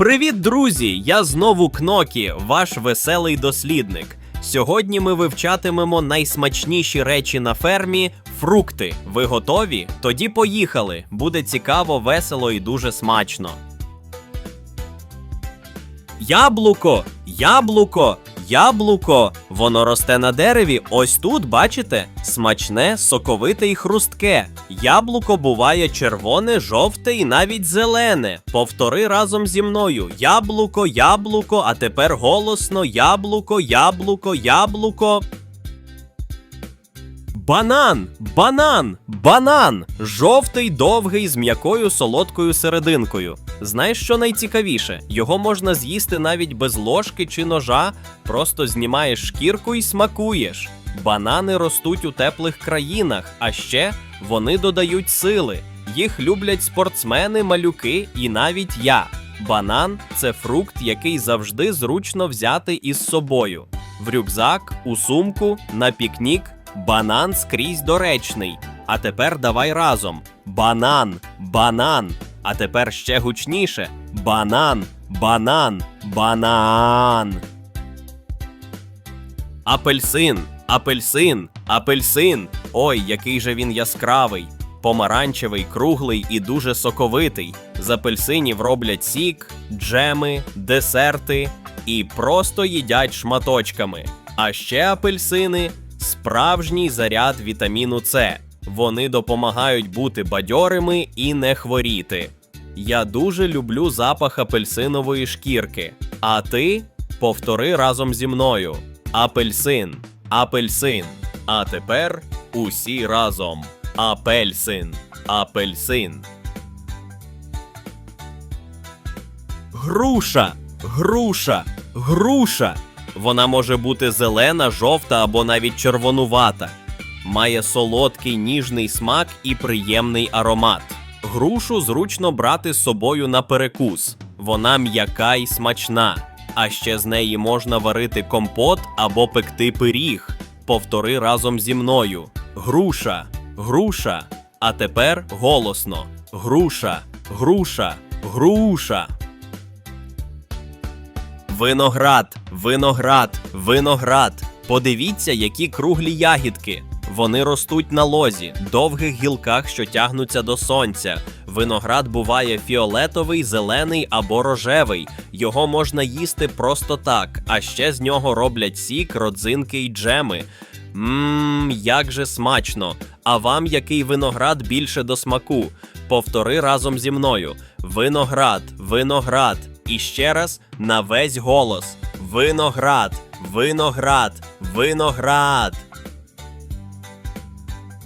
Привіт, друзі! Я знову Кнокі, ваш веселий дослідник. Сьогодні ми вивчатимемо найсмачніші речі на фермі фрукти. Ви готові? Тоді поїхали. Буде цікаво, весело і дуже смачно. Яблуко, яблуко, яблуко. Воно росте на дереві. Ось тут, бачите? Смачне, соковите і хрустке. Яблуко буває червоне, жовте і навіть зелене. Повтори разом зі мною: яблуко, яблуко, а тепер голосно яблуко, яблуко, яблуко. Банан, банан, банан. Жовтий, довгий, з м'якою солодкою серединкою. Знаєш, що найцікавіше? Його можна з'їсти навіть без ложки чи ножа, просто знімаєш шкірку і смакуєш. Банани ростуть у теплих країнах, а ще вони додають сили. Їх люблять спортсмени, малюки і навіть я. Банан це фрукт, який завжди зручно взяти із собою. В рюкзак, у сумку, на пікнік. Банан скрізь доречний. А тепер давай разом. Банан, банан. А тепер ще гучніше. Банан, банан, банан. Апельсин, апельсин, апельсин. Ой, який же він яскравий. Помаранчевий, круглий і дуже соковитий. З апельсинів роблять сік, джеми, десерти і просто їдять шматочками. А ще апельсини справжній заряд вітаміну С. Вони допомагають бути бадьорими і не хворіти. Я дуже люблю запах апельсинової шкірки. А ти повтори разом зі мною: апельсин, апельсин. А тепер усі разом. Апельсин, апельсин. Груша, груша, груша. Вона може бути зелена, жовта або навіть червонувата. Має солодкий ніжний смак і приємний аромат. Грушу зручно брати з собою на перекус. Вона м'яка і смачна. А ще з неї можна варити компот або пекти пиріг. Повтори разом зі мною: груша, груша. А тепер голосно: груша, груша, груша. Виноград, виноград, виноград. Подивіться, які круглі ягідки. Вони ростуть на лозі, довгих гілках, що тягнуться до сонця. Виноград буває фіолетовий, зелений або рожевий. Його можна їсти просто так, а ще з нього роблять сік, родзинки й джеми. Мм, як же смачно! А вам який виноград більше до смаку? Повтори разом зі мною: виноград, виноград. І ще раз на весь голос: виноград, виноград, виноград.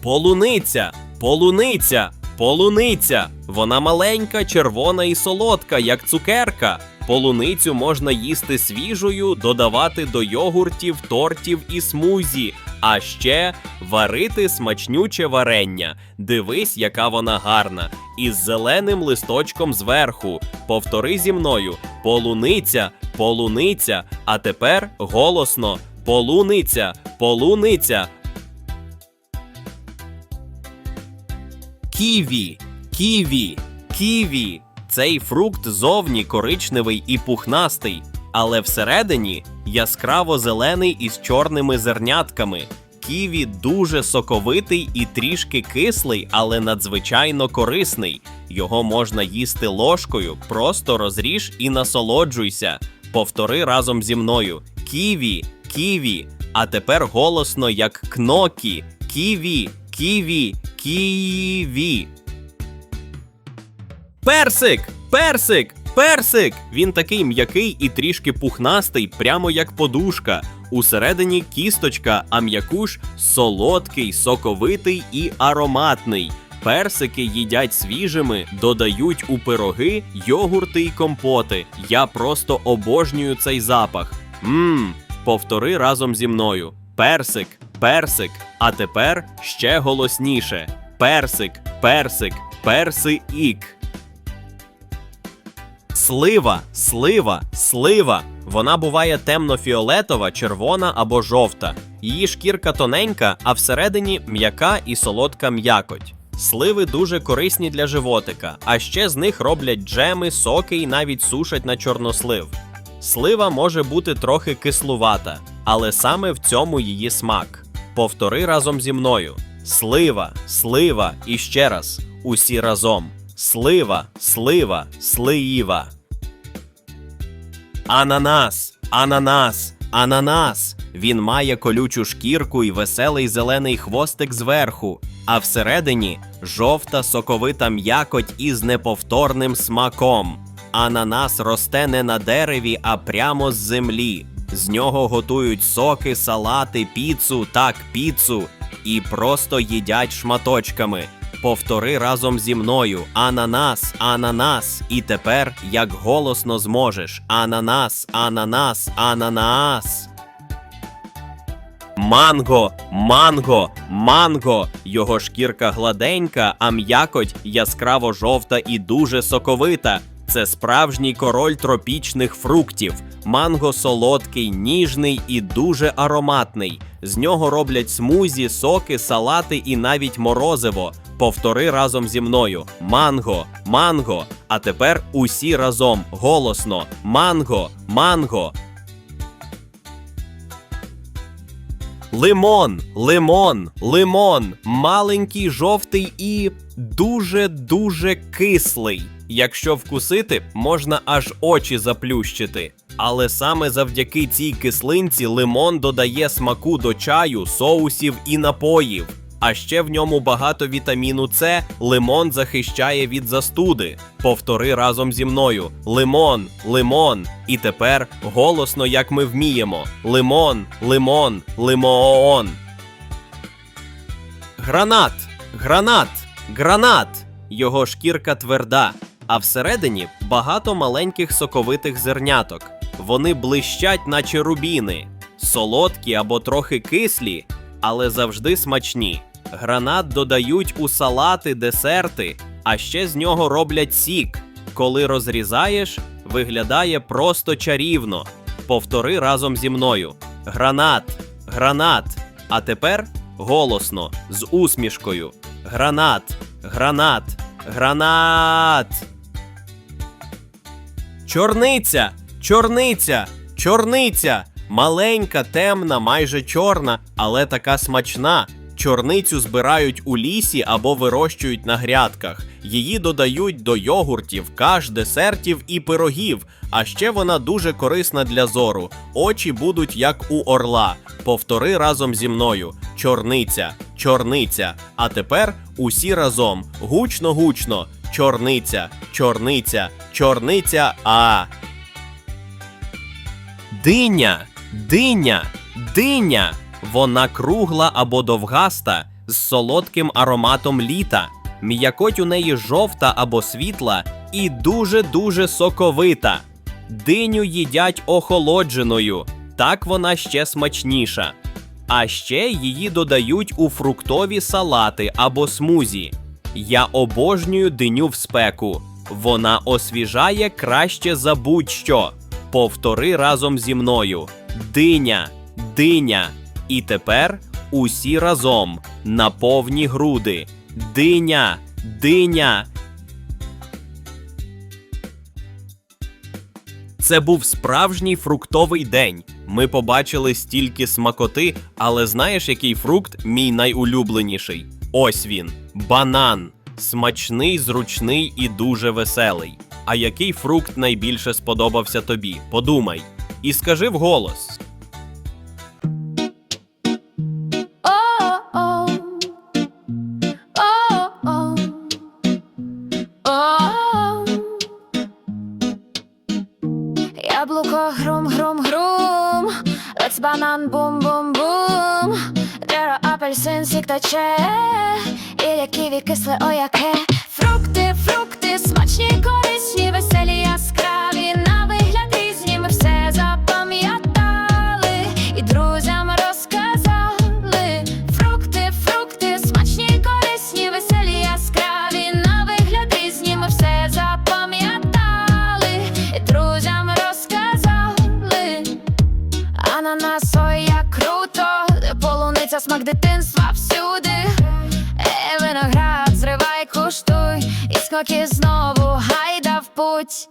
Полуниця, полуниця, полуниця. Вона маленька, червона і солодка, як цукерка. Полуницю можна їсти свіжою, додавати до йогуртів, тортів і смузі, а ще варити смачнюче варення. Дивись, яка вона гарна. Із зеленим листочком зверху. Повтори зі мною: полуниця, полуниця. А тепер голосно: полуниця, полуниця. Ківі, ківі, ківі. Цей фрукт зовні коричневий і пухнастий, але всередині яскраво зелений із чорними зернятками. Ківі дуже соковитий і трішки кислий, але надзвичайно корисний. Його можна їсти ложкою, просто розріж і насолоджуйся. Повтори разом зі мною: ківі, ківі. А тепер голосно, як кнокі. Ківі, ківі, ківі. Персик! Персик! Персик! Він такий м'який і трішки пухнастий, прямо як подушка. Усередині кісточка, а м'якуш солодкий, соковитий і ароматний. Персики їдять свіжими, додають у пироги, йогурти й компоти. Я просто обожнюю цей запах. Мм, повтори разом зі мною. Персик, персик. А тепер ще голосніше. Персик, персик, персик. Слива, слива, слива. Вона буває темно-фіолетова, червона або жовта. Її шкірка тоненька, а всередині м'яка і солодка м'якоть. Сливи дуже корисні для животика, а ще з них роблять джеми, соки і навіть сушать на чорнослив. Слива може бути трохи кислувата, але саме в цьому її смак. Повтори разом зі мною: слива, слива і ще раз. Усі разом. Слива, слива, слиїва. Ананас, ананас, ананас. Він має колючу шкірку і веселий зелений хвостик зверху, а всередині жовта соковита м'якоть із неповторним смаком. Ананас росте не на дереві, а прямо з землі. З нього готують соки, салати, піцу, так, піцу, і просто їдять шматочками. Повтори разом зі мною: ананас, ананас. І тепер як голосно зможеш: ананас, ананас, ананас. Манго, манго, манго. Його шкірка гладенька, а м'якоть яскраво жовта і дуже соковита. Це справжній король тропічних фруктів. Манго солодкий, ніжний і дуже ароматний. З нього роблять смузі, соки, салати і навіть морозиво. Повтори разом зі мною: манго, манго. А тепер усі разом голосно: манго, манго. Лимон, лимон, лимон, маленький, жовтий і дуже-дуже кислий. Якщо вкусити, можна аж очі заплющити. Але саме завдяки цій кислинці лимон додає смаку до чаю, соусів і напоїв. А ще в ньому багато вітаміну С, лимон захищає від застуди. Повтори разом зі мною: лимон, лимон. І тепер голосно, як ми вміємо: лимон, лимон, лимоон. Гранат, гранат, гранат. Його шкірка тверда, а всередині багато маленьких соковитих зерняток. Вони блищать, наче рубіни, солодкі або трохи кислі, але завжди смачні. Гранат додають у салати, десерти, а ще з нього роблять сік. Коли розрізаєш, виглядає просто чарівно. Повтори разом зі мною: гранат, гранат. А тепер голосно, з усмішкою: гранат, гранат, гранат. Чорниця, чорниця, чорниця. Маленька, темна, майже чорна, але така смачна. Чорницю збирають у лісі або вирощують на грядках. Її додають до йогуртів, каш, десертів і пирогів. А ще вона дуже корисна для зору. Очі будуть як у орла. Повтори разом зі мною: чорниця, чорниця. А тепер усі разом. Гучно, гучно. Чорниця, чорниця, чорниця. А. Диня, диня, диня. Вона кругла або довгаста з солодким ароматом літа. М'якоть у неї жовта або світла і дуже-дуже соковита. Диню їдять охолодженою, так вона ще смачніша. А ще її додають у фруктові салати або смузі. Я обожнюю диню в спеку. Вона освіжає краще за будь-що. Повтори разом зі мною: диня, диня. І тепер усі разом на повні груди. Диня, диня. Це був справжній фруктовий день. Ми побачили стільки смакоти, але знаєш, який фрукт мій найулюбленіший? Ось він банан. Смачний, зручний і дуже веселий. А який фрукт найбільше сподобався тобі? Подумай. І скажи вголос. Oh. Яблуко грум, грум, грум, Лец банан, бум, бум, бум, Дерево, апельсин, сік тече, Ілля ківі, кисле, яке. Фрукти, фрукти, смачні, корисні, веселі, яскраві, кноки знову гайда в путь.